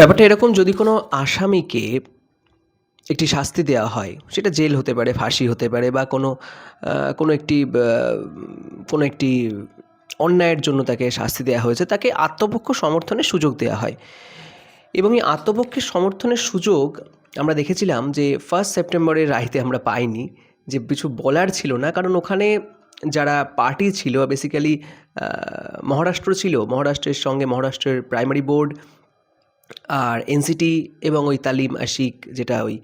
ব্যাপারটা এরকম যদি কোনো আসামিকে একটি শাস্তি দেওয়া হয়, সেটা জেল হতে পারে, ফাঁসি হতে পারে বা কোনো কোনো একটি কোনো একটি অন্যায়ের জন্য তাকে শাস্তি দেওয়া হয়েছে, তাকে আত্মপক্ষ সমর্থনের সুযোগ দেওয়া হয়। এবং এই আত্মপক্ষের সমর্থনের সুযোগ আমরা দেখেছিলাম যে ফার্স্ট সেপ্টেম্বরের রায়তে আমরা পাইনি, যে কিছু বলার ছিল না, কারণ ওখানে যারা পার্টি ছিল বেসিক্যালি মহারাষ্ট্র ছিল, মহারাষ্ট্রের সঙ্গে মহারাষ্ট্রের প্রাইমারি বোর্ড আর এনসিটি এবং ওই তালিম আশিক যেটা ওই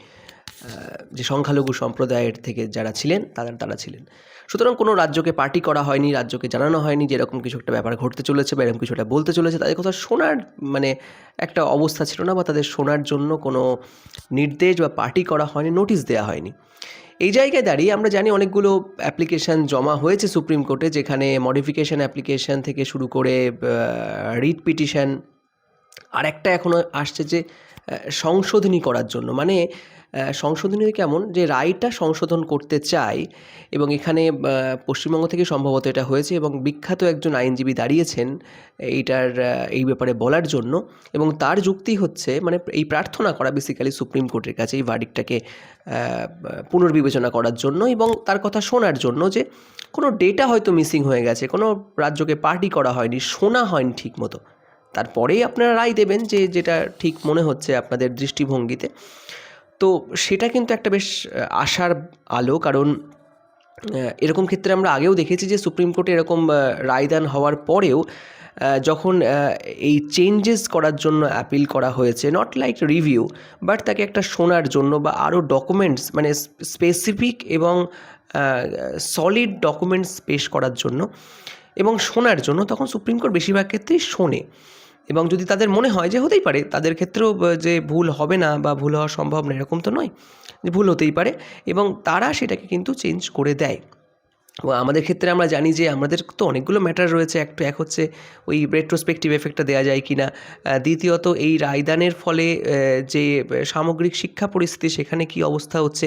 যে সংখ্যালঘু সম্প্রদায়ের থেকে যারা ছিলেন তারা তারা ছিলেন। সুতরাং কোনো রাজ্যকে পার্টি করা হয়নি, রাজ্যকে জানানো হয়নি যে এরকম কিছু একটা ব্যাপার ঘটতে চলেছে বা এরকম কিছু একটা বলতে চলেছে, তাদের কথা শোনার মানে একটা অবস্থা ছিল না বা তাদের শোনার জন্য কোনো নির্দেশ বা পার্টি করা হয়নি নোটিশ দেওয়া হয়নি। এই জায়গায় দাঁড়িয়ে আমরা জানি অনেকগুলো অ্যাপ্লিকেশান জমা হয়েছে সুপ্রিম কোর্টে যেখানে মডিফিকেশন অ্যাপ্লিকেশান থেকে শুরু করে রিট পিটিশন আর একটা এখনও আসছে যে সংশোধনী করার জন্য। মানে সংশোধনী কেমন? যে রায়টা সংশোধন করতে চাই এবং এখানে পশ্চিমবঙ্গ থেকে সম্ভবত এটা হয়েছে এবং বিখ্যাত একজন আইনজীবী দাঁড়িয়েছেন এইটার এই ব্যাপারে বলার জন্য এবং তার যুক্তি হচ্ছে মানে এই প্রার্থনা করা বেসিক্যালি সুপ্রিম কোর্টের কাছে, এই ভার্ডিকটাকে পুনর্বিবেচনা করার জন্য এবং তার কথা শোনার জন্য যে, কোনো ডেটা হয়তো মিসিং হয়ে গেছে, কোনো রাজ্যকে পার্টি করা হয়নি, শোনা হয়নি ঠিক মতো তারপরেই আপনারা রায় দেবেন যে যেটা ঠিক মনে হচ্ছে আপনাদের দৃষ্টিভঙ্গিতে। তো সেটা কিন্তু একটা বেশ আশার আলো, কারণ এরকম ক্ষেত্রে আমরা আগেও দেখেছি যে সুপ্রিম কোর্টে এরকম রায়দান হওয়ার পরেও যখন এই চেঞ্জেস করার জন্য অ্যাপিল করা হয়েছে নট লাইক রিভিউ বাট তাকে একটা শোনার জন্য বা আরও ডকুমেন্টস মানে স্পেসিফিক এবং সলিড ডকুমেন্টস পেশ করার জন্য এবং শোনার জন্য, তখন সুপ্রিম কোর্ট বেশিরভাগ ক্ষেত্রেই শোনে। এবং যদি তাদের মনে হয় যে হতেই পারে, তাদের ক্ষেত্রেও যে ভুল হবে না বা ভুল হওয়া সম্ভব না, এরকম তো নয় যে ভুল হতেই পারে এবং তারা সেটাকে কিন্তু চেঞ্জ করে দেয়। আমাদের ক্ষেত্রে আমরা জানি যে আমাদের তো অনেকগুলো ম্যাটার রয়েছে। একটু এক হচ্ছে ওই রেট্রোস্পেক্টিভ এফেক্টটা দেওয়া যায় কি না দ্বিতীয়ত এই রায়দানের ফলে যে সামগ্রিক শিক্ষা পরিস্থিতি, সেখানে কি অবস্থা হচ্ছে?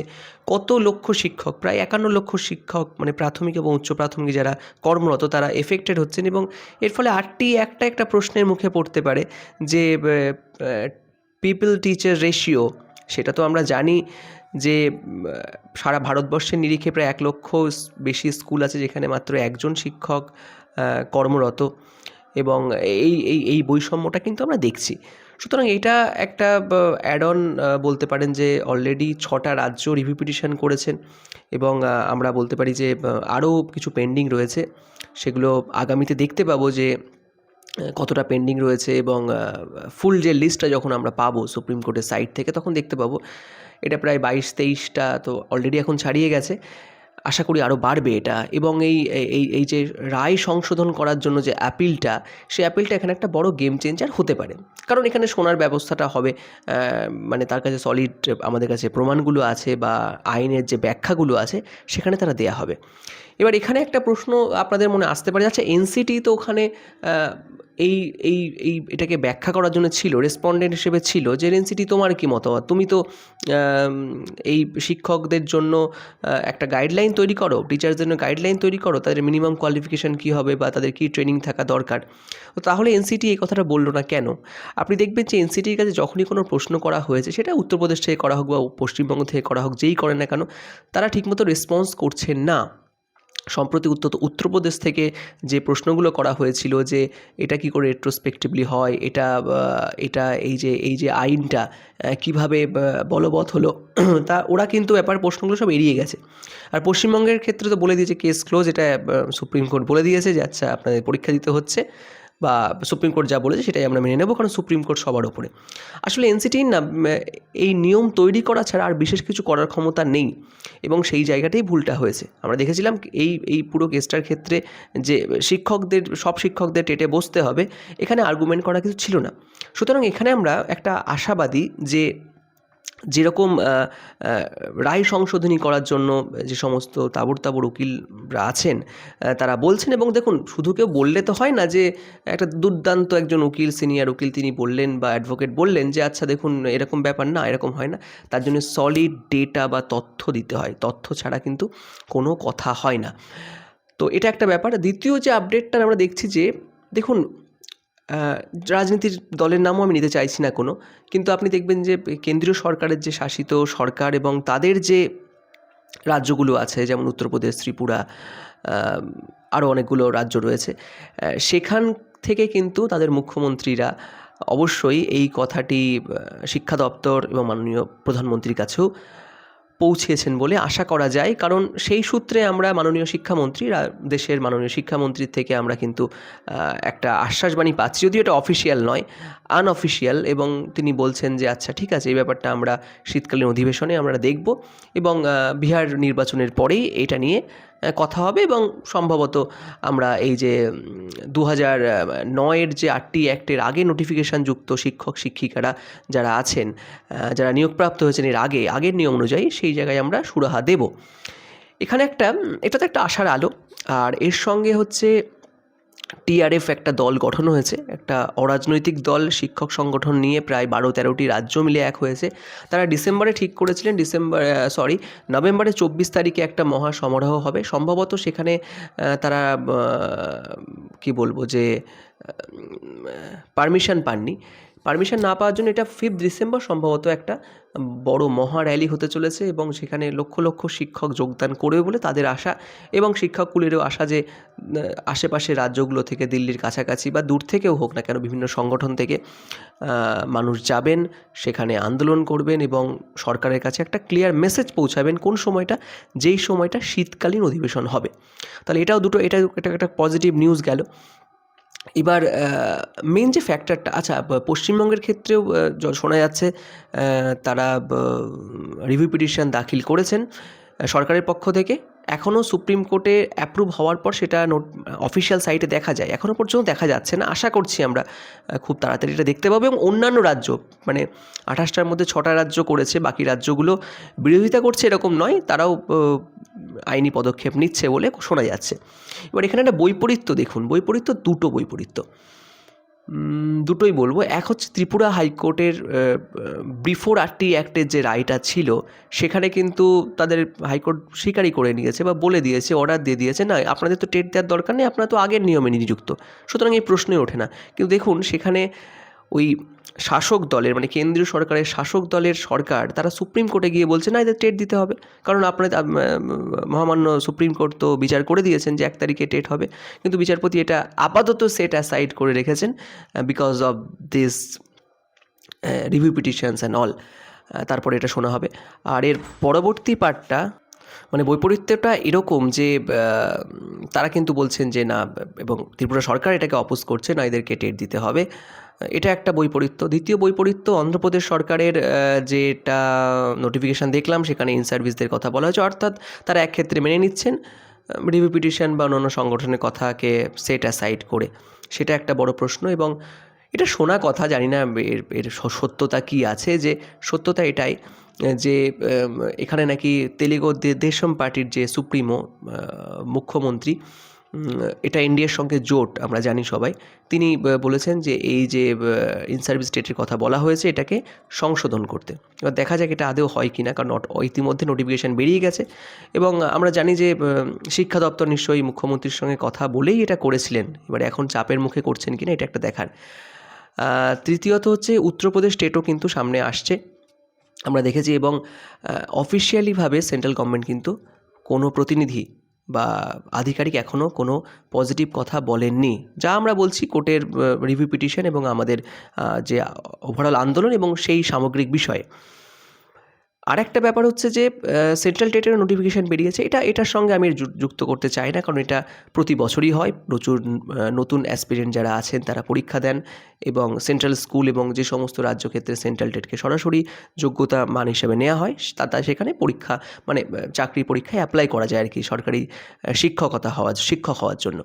কত লক্ষ শিক্ষক, প্রায় একান্ন লক্ষ শিক্ষক মানে প্রাথমিক এবং উচ্চ প্রাথমিক যারা কর্মরত, তারা এফেক্টেড হচ্ছেন এবং এর ফলে আটটি, একটা একটা প্রশ্নের মুখে পড়তে পারে যে পিপল টিচার রেশিও সেটা তো আমরা জানি। যে সারা ভারতবর্ষের নিরিখে প্রায় এক লক্ষ বেশি স্কুল আছে যেখানে মাত্র একজন শিক্ষক কর্মরত এবং এই এই এই বৈষম্যটা কিন্তু আমরা দেখছি। সুতরাং এটা একটা অ্যাড অন বলতে পারেন যে অলরেডি ছটা রাজ্য রিভিউ পিটিশন করেছেন এবং আমরা বলতে পারি যে আরও কিছু পেন্ডিং রয়েছে। সেগুলো আগামীতে দেখতে পাবো যে কতটা পেন্ডিং রয়েছে এবং ফুল যে লিস্টটা যখন আমরা পাবো সুপ্রিম কোর্টের সাইট থেকে, তখন দেখতে পাবো। এটা প্রায় বাইশ তেইশটা তো অলরেডি এখন ছাড়িয়ে গেছে। আশা করি আরও বাড়বে এটা। এবং এই এই এই যে রায় সংশোধন করার জন্য যে অ্যাপিলটা সেই অ্যাপিলটা এখানে একটা বড় গেম চেঞ্জার হতে পারে। কারণ এখানে শোনার ব্যবস্থাটা হবে মানে তার কাছে সলিড আমাদের কাছে প্রমাণগুলো আছে বা আইনের যে ব্যাখ্যাগুলো আছে, সেখানে তারা দেয়া হবে। এবার এখানে একটা প্রশ্ন আপনাদের মনে আসতে পারে আচ্ছা এনসিটি তো ওখানে এই এই এই এটাকে ব্যাখ্যা করার জন্য ছিল রেসপন্ডেন্ট হিসেবে ছিল যে এনসিটি তোমার কি মতামত? তুমি তো এই শিক্ষকদের জন্য একটা গাইডলাইন তৈরি করো টিচারদের জন্য গাইডলাইন তৈরি করো, তাদের মিনিমাম কোয়ালিফিকেশান কী হবে বা তাদের কী ট্রেনিং থাকা দরকার? তো তাহলে এনসিটি এই কথাটা বলল না কেন? আপনি দেখবেন যে এনসিটির কাছে যখনই কোনো প্রশ্ন করা হয়েছে, সেটা উত্তরপ্রদেশ থেকে করা হোক বা পশ্চিমবঙ্গ থেকে করা হোক, যেই করে না কেন, তারা ঠিকমতো রেসপন্স করছেন না। সম্প্রতি উত্তর উত্তরপ্রদেশ থেকে যে প্রশ্নগুলো করা হয়েছিল যে এটা কি করে রেট্রোস্পেক্টিভলি হয়, এটা এটা এই যে এই যে আইনটা কীভাবে বলবৎ হলো, তা ওরা কিন্তু ব্যাপার প্রশ্নগুলো সব এড়িয়ে গেছে। আর পশ্চিমবঙ্গের ক্ষেত্রে তো বলে দিয়েছে কেস ক্লোজ এটা সুপ্রিম কোর্ট বলে দিয়েছে যে আচ্ছা আপনাদের পরীক্ষা দিতে হচ্ছে। বা সুপ্রিম কোর্ট যা বলেছে সেটাই আমরা মেনে নেব, কারণ সুপ্রিম কোর্ট সবার ওপরে। আসলে এনসিটির না এই নিয়ম তৈরি করা ছাড়া আর বিশেষ কিছু করার ক্ষমতা নেই, এবং সেই জায়গাটাই ভুলটা হয়েছে। আমরা দেখেছিলাম এই এই পুরো কেসটার ক্ষেত্রে যে শিক্ষকদের, সব শিক্ষকদের টেটে বসতে হবে, এখানে আর্গুমেন্ট করা কিছু ছিল না। সুতরাং এখানে আমরা একটা আশাবাদী যে যেরকম রায় সংশোধনী করার জন্য যে সমস্ত তাবড় তাবড় উকিলরা আছেন তারা বলছেন এবং দেখুন, শুধু কেউ বললে তো হয় না যে একটা দুর্দান্ত একজন উকিল, সিনিয়র উকিল তিনি বললেন বা অ্যাডভোকেট বললেন যে আচ্ছা দেখুন, এরকম ব্যাপার না, এরকম হয় না। তার জন্য সলিড ডেটা বা তথ্য দিতে হয়। তথ্য ছাড়া কিন্তু কোনো কথা হয় না। তো এটা একটা ব্যাপার। দ্বিতীয় যে আপডেটটা আমরা দেখছি যে, দেখুন রাজনীতির দলের নামও আমি নিতে চাইছি না কোনো, কিন্তু আপনি দেখবেন যে কেন্দ্রীয় সরকারের যে শাসিত সরকার এবং তাদের যে রাজ্যগুলো আছে, যেমন উত্তরপ্রদেশ, ত্রিপুরা আরও অনেকগুলো রাজ্য রয়েছে সেখান থেকে কিন্তু তাদের মুখ্যমন্ত্রীরা অবশ্যই এই কথাটি শিক্ষা দপ্তর এবং মাননীয় প্রধানমন্ত্রীর কাছেও পৌঁছেছেন বলে আশা করা যায়। কারণ সেই সূত্রে আমরা মাননীয় শিক্ষামন্ত্রী দেশের মাননীয় শিক্ষামন্ত্রীর থেকে আমরা কিন্তু একটা আশ্বাসবাণী পাচ্ছি। যদিও এটা অফিসিয়াল নয়, আনঅফিসিয়াল এবং তিনি বলছেন যে আচ্ছা ঠিক আছে, এই ব্যাপারটা আমরা শীতকালীন অধিবেশনে আমরা দেখব এবং বিহার নির্বাচনের পরেই এটা নিয়ে কথা হবে এবং সম্ভবত আমরা এই যে দু হাজার নয়ের যে আটটি অ্যাক্টের আগে নোটিফিকেশান যুক্ত শিক্ষক, শিক্ষিকারা যারা আছেন যারা নিয়োগপ্রাপ্ত হয়েছেন এর আগে, আগের নিয়ম অনুযায়ী সেই জায়গায় আমরা সুরাহা দেব। এখানে একটা এটা তো একটা আশার আলো, আর এর সঙ্গে হচ্ছে টিআরএফ একটা দল গঠন হয়েছে, একটা অরাজনৈতিক দল, শিক্ষক সংগঠন নিয়ে প্রায় বারো তেরোটি রাজ্য মিলে এক হয়েছে। তারা ডিসেম্বরে ঠিক করেছিলেন, ডিসেম্বর সরি নভেম্বরে চব্বিশ তারিখে একটা মহা সমারোহ হবে। সম্ভবত সেখানে তারা কি বলব যে পারমিশন পাননি। পারমিশন না পাওয়ার জন্য এটা ফিফথ ডিসেম্বর সম্ভবত একটা বড় মহা র্যালি হতে চলেছে এবং সেখানে লক্ষ লক্ষ শিক্ষক যোগদান করবে বলে তাদের আশা এবং শিক্ষকগুলিরও আশা যে আহ, আশেপাশে রাজ্যগুলো থেকে দিল্লির কাছাকাছি বা দূর থেকেও হোক না কেন বিভিন্ন সংগঠন থেকে মানুষ যাবেন সেখানে আন্দোলন করবেন এবং সরকারের কাছে একটা ক্লিয়ার মেসেজ পৌঁছাবেন কোন সময়টা যেই সময়টা শীতকালীন অধিবেশন হবে। তাহলে এটাও দুটো এটা এটা একটা পজিটিভ নিউজ গেল। এবার মেন যে ফ্যাক্টরটা আচ্ছা পশ্চিমবঙ্গের ক্ষেত্রেও শোনা যাচ্ছে তারা রিভিউ পিটিশন দাখিল করেছেন সরকারের পক্ষ থেকে। এখনও সুপ্রিম কোর্টে অ্যাপ্রুভ হওয়ার পর সেটা নোট অফিসিয়াল সাইটে দেখা যায়। এখনও পর্যন্ত দেখা যাচ্ছে না। আশা করছি আমরা খুব তাড়াতাড়ি এটা দেখতে পাবো। এবং অন্যান্য রাজ্য মানে আঠাশটার মধ্যে ছটা রাজ্য করেছে, বাকি রাজ্যগুলো বিরোধিতা করছে এরকম নয়। তারাও আইনি পদক্ষেপ নিচ্ছে বলে শোনা যাচ্ছে। এবার এখানে একটা বৈপরীত্য দেখুন। বৈপরীত্য, দুটো বৈপরীত্য। দুটোই বলব। এক হচ্ছে ত্রিপুরা হাইকোর্টের বিফোর আরটি অ্যাক্টের যে রায়টা ছিল, সেখানে কিন্তু তাদের হাইকোর্ট স্বীকারই করে নিয়েছে বা বলে দিয়েছে অর্ডার দিয়ে দিয়েছে, না, আপনাদের তো টেট দেওয়ার দরকার নেই, আপনারা তো আগের নিয়মে নিযুক্ত। সুতরাং এই প্রশ্নই ওঠে না। কিন্তু দেখুন, সেখানে ওই শাসক দলের মানে কেন্দ্রীয় সরকারের শাসক দলের সরকার তারা সুপ্রিম কোর্টে গিয়ে বলছে না এদের টেট দিতে হবে। কারণ আপনাদের আম, মহামান্য সুপ্রিম কোর্ট তো বিচার করে দিয়েছেন যে এক তারিখে টেট হবে। কিন্তু বিচারপতি এটা আপাতত সেট অ্যাসাইড করে রেখেছেন because of this review petitions and all তারপরে এটা শোনা হবে। আর এর পরবর্তী পার্টটা মানে বৈপরীত্যটা এরকম যে তারা কিন্তু বলছেন যে না এবং ত্রিপুরা সরকার এটাকে অপোজ করছে না এদেরকে টেট দিতে হবে। এটা একটা বৈপরীত্য। দ্বিতীয় বৈপরীত্য, অন্ধ্রপ্রদেশ সরকারের যেটা নোটিফিকেশান দেখলাম, সেখানে ইন সার্ভিসদের কথা বলা হয়েছে। অর্থাৎ তারা এক ক্ষেত্রে মেনে নিচ্ছেন রিভিউ পিটিশন বা অন্যান্য সংগঠনের কথাকে সেট অ্যাসাইড করে। সেটা একটা বড় প্রশ্ন এবং এটা শোনা কথা, জানি না এর এর সত্যতা কী আছে, যে সত্যতা এটাই, যে এখানে নাকি তেলেগু দেশম পার্টির যে সুপ্রিমো মুখ্যমন্ত্রী এটা ইন্ডিয়ার সঙ্গে জোট, আমরা জানি সবাই। তিনি বলেছেন যে এই যে ইন সার্ভিস স্টেটের কথা বলা হয়েছে, এটাকে সংশোধন করতে। এবার দেখা যাক এটা আদেও হয় কি না কারণ ইতিমধ্যে নোটিফিকেশান বেরিয়ে গেছে। এবং আমরা জানি যে শিক্ষা দপ্তর নিশ্চয়ই মুখ্যমন্ত্রীর সঙ্গে কথা বলেই এটা করেছিলেন। এবার এখন চাপের মুখে করছেন কিনা, এটা একটা দেখার। তৃতীয়ত হচ্ছে, উত্তরপ্রদেশ স্টেটও কিন্তু সামনে আসছে। আমরা দেখেছি এবং অফিসিয়ালিভাবে সেন্ট্রাল গভর্নমেন্ট কিন্তু কোনো প্রতিনিধি বা আধিকারিক এখনও কোনো পজিটিভ কথা বলেননি। যা আমরা বলছি কোর্টের রিভিউ পিটিশন এবং আমাদের যে ওভারঅল আন্দোলন এবং সেই সামগ্রিক বিষয়ে। আরেকটা ব্যাপার হচ্ছে যে সেন্ট্রাল টেটের নোটিফিকেশান বেরিয়েছে। এটা, এটার সঙ্গে আমি যুক্ত করতে চাই না, কারণ এটা প্রতি বছরই হয়। প্রচুর নতুন অ্যাসপিরেন্ট যারা আছেন, তারা পরীক্ষা দেন এবং সেন্ট্রাল স্কুল এবং যে সমস্ত রাজ্য ক্ষেত্রে সেন্ট্রাল টেটকে সরাসরি যোগ্যতা মান হিসেবে নেওয়া হয়, তা সেখানে পরীক্ষা মানে চাকরি পরীক্ষায় অ্যাপ্লাই করা যায় আর কি, সরকারি শিক্ষকতা হওয়ার, শিক্ষক হওয়ার জন্য।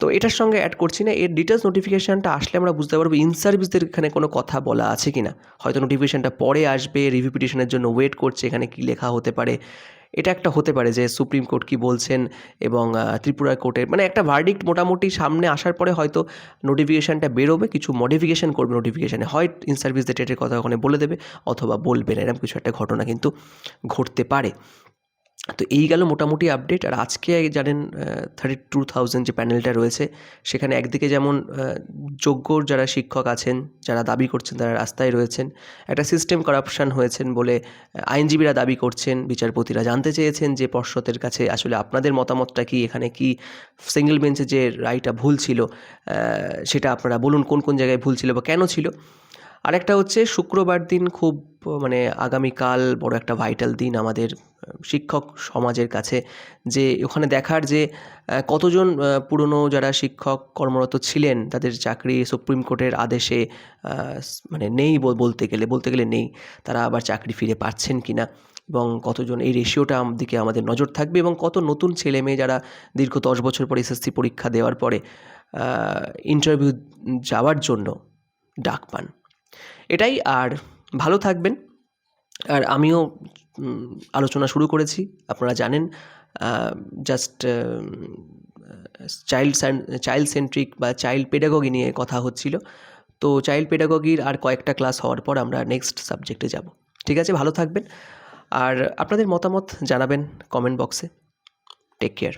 তো এটার সঙ্গে অ্যাড করছি না। এর ডিটেলস নোটিফিকেশানটা আসলে আমরা বুঝতে পারব ইন সার্ভিসদের এখানে কোনো কথা বলা আছে কি না হয়তো নোটিফিকেশানটা পরে আসবে রিভিউ পিটিশনের জন্য ওয়েট করছে, এখানে কী লেখা হতে পারে। এটা একটা হতে পারে যে সুপ্রিম কোর্ট কি বলছেন এবং ত্রিপুরা কোর্টের মানে একটা ভার্ডিক্ট মোটামুটি সামনে আসার পরে হয়তো নোটিফিকেশানটা বেরোবে, কিছু মডিফিকেশান করবে নোটিফিকেশানে হয় ইন সার্ভিস ডেটের কথা ওখানে বলে দেবে অথবা বলবে না, এরকম কিছু একটা ঘটনা কিন্তু ঘটতে পারে। তো এই গেল মোটামুটি আপডেট আর আজকে জানেন থার্টি টু থাউজেন্ড যে প্যানেলটা রয়েছে, সেখানে একদিকে যেমন যোগ্য যারা শিক্ষক আছেন, যারা দাবি করছেন, তারা রাস্তায় রয়েছেন। একটা সিস্টেম করাপশান হয়েছেন বলে আইনজীবীরা দাবি করছেন, বিচারপতিরা জানতে চেয়েছেন যে পর্ষদের কাছে আসলে আপনাদের মতামতটা কি, এখানে কি সিঙ্গেল বেঞ্চে যে রায়টা ভুল ছিল সেটা আপনারা বলুন, কোন কোন জায়গায় ভুল ছিল বা কেন ছিল? আরেকটা হচ্ছে শুক্রবার দিন খুব মানে আগামীকাল বড় একটা ভাইটাল দিন আমাদের শিক্ষক সমাজের কাছে। যে ওখানে দেখার যে কতজন পুরনো যারা শিক্ষক কর্মরত ছিলেন, তাদের চাকরি সুপ্রিম কোর্টের আদেশে মানে নেই বলতে গেলে বলতে গেলে নেই, তারা আবার চাকরি ফিরে পাচ্ছেন কি না এবং কতজন, এই রেশিওটা দিকে আমাদের নজর থাকবে এবং কত নতুন ছেলে মেয়ে যারা দীর্ঘ দশ বছর পরে এসএসসি পরীক্ষা দেওয়ার পরে ইন্টারভিউ যাওয়ার জন্য ডাক পান। এটাই আর ভালো থাকবেন। আর আমিও আলোচনা শুরু করেছি, আপনারা জানেন জাস্ট চাইল্ড চাইল্ড সেন্ট্রিক বা চাইল্ড পেডাগগি নিয়ে কথা হচ্ছিল। তো চাইল্ড পেডাগগির আর কয়েকটা ক্লাস হওয়ার পর আমরা নেক্সট সাবজেক্টে যাব। ঠিক আছে, ভালো থাকবেন। আর আপনাদের মতামত জানাবেন কমেন্ট বক্সে টেক কেয়ার